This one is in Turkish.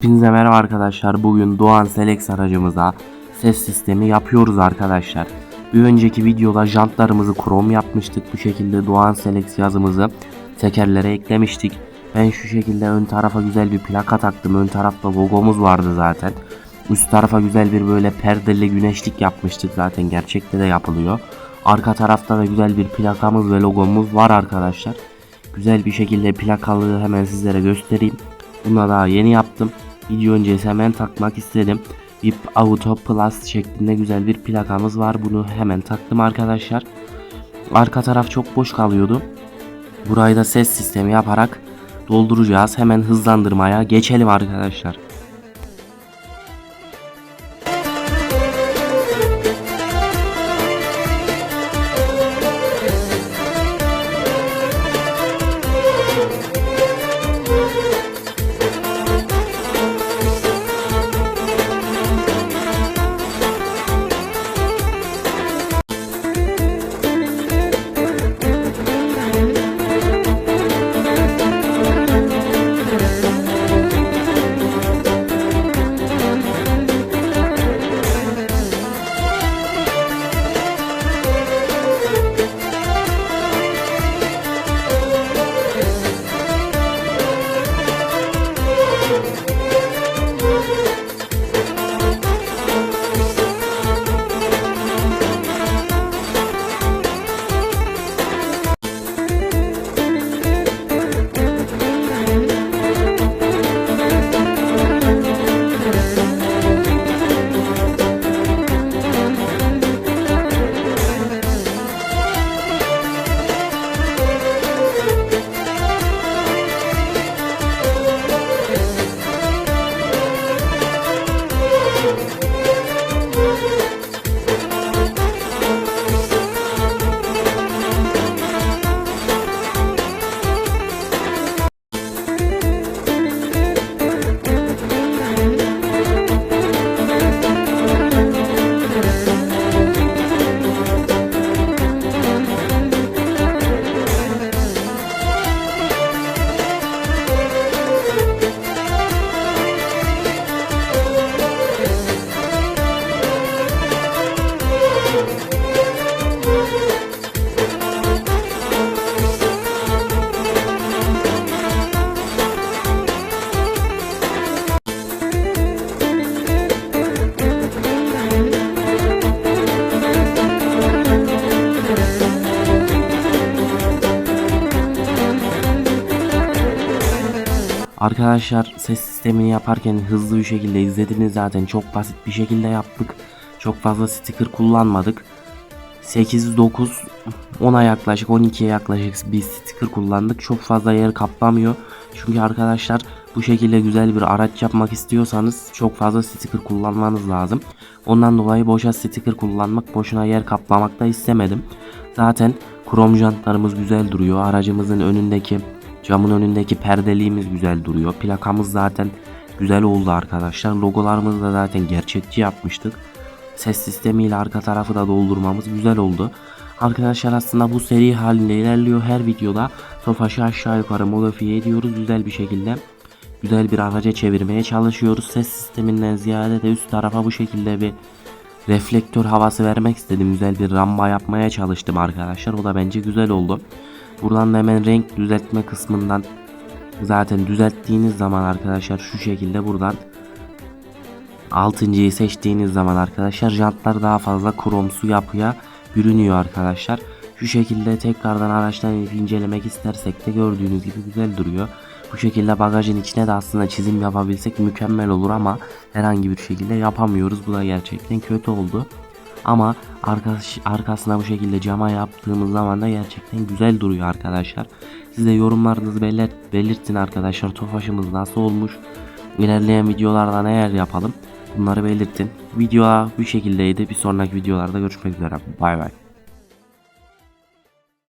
Hepinize merhaba arkadaşlar. Bugün Doğan Selex aracımıza ses sistemi yapıyoruz arkadaşlar. Bir önceki videoda jantlarımızı krom yapmıştık. Bu şekilde Doğan Selex yazımızı tekerlere eklemiştik. Ben şu şekilde ön tarafa güzel bir plaka taktım. Ön tarafta logomuz vardı zaten. Üst tarafa güzel bir böyle perdeli güneşlik yapmıştık zaten. Gerçekte de yapılıyor. Arka tarafta da güzel bir plakamız ve logomuz var arkadaşlar. Güzel bir şekilde plakalığı hemen sizlere göstereyim. Bunu daha yeni yaptım. Video öncesi hemen takmak istedim. VIP Auto Plus şeklinde güzel bir plakamız var. Bunu hemen taktım arkadaşlar. Arka taraf çok boş kalıyordu. Burayı da ses sistemi yaparak dolduracağız. Hemen hızlandırmaya geçelim arkadaşlar. Arkadaşlar ses sistemini yaparken hızlı bir şekilde izlediniz zaten çok basit bir şekilde yaptık. Çok fazla sticker kullanmadık. 8, 9, 10'a yaklaşık 12'ye yaklaşık bir sticker kullandık. Çok fazla yer kaplamıyor. Çünkü arkadaşlar bu şekilde güzel bir araç yapmak istiyorsanız çok fazla sticker kullanmanız lazım. Ondan dolayı boşa sticker kullanmak boşuna yer kaplamak da istemedim. Zaten krom jantlarımız güzel duruyor. Aracımızın önündeki Camın önündeki perdeliğimiz güzel duruyor. Plakamız zaten güzel oldu arkadaşlar. Logolarımızı da zaten gerçekçi yapmıştık. Ses sistemiyle arka tarafı da doldurmamız güzel oldu. Arkadaşlar aslında bu seri halinde ilerliyor. Her videoda Tofaş'ı aşağı yukarı modifiye ediyoruz. Güzel bir şekilde güzel bir araca çevirmeye çalışıyoruz. Ses sisteminden ziyade de üst tarafa bu şekilde bir reflektör havası vermek istedim. Güzel bir ramba yapmaya çalıştım arkadaşlar. O da bence güzel oldu. Buradan da hemen renk düzeltme kısmından zaten düzelttiğiniz zaman arkadaşlar şu şekilde buradan 6.yı seçtiğiniz zaman arkadaşlar jantlar daha fazla kromsu yapıya bürünüyor arkadaşlar. Şu şekilde tekrardan araçtan incelemek istersek de gördüğünüz gibi güzel duruyor. Bu şekilde bagajın içine de aslında çizim yapabilsek mükemmel olur ama herhangi bir şekilde yapamıyoruz. Bu da gerçekten kötü oldu. Ama arkadaş, arkasına bu şekilde cama yaptığımız zaman da gerçekten güzel duruyor arkadaşlar. Siz de yorumlarınızı belirt, belirtin arkadaşlar. Tofaşımız nasıl olmuş? İlerleyen videolarda neler yapalım? Bunları belirtin. Video bu şekildeydi. Bir sonraki videolarda görüşmek üzere. Bay bay.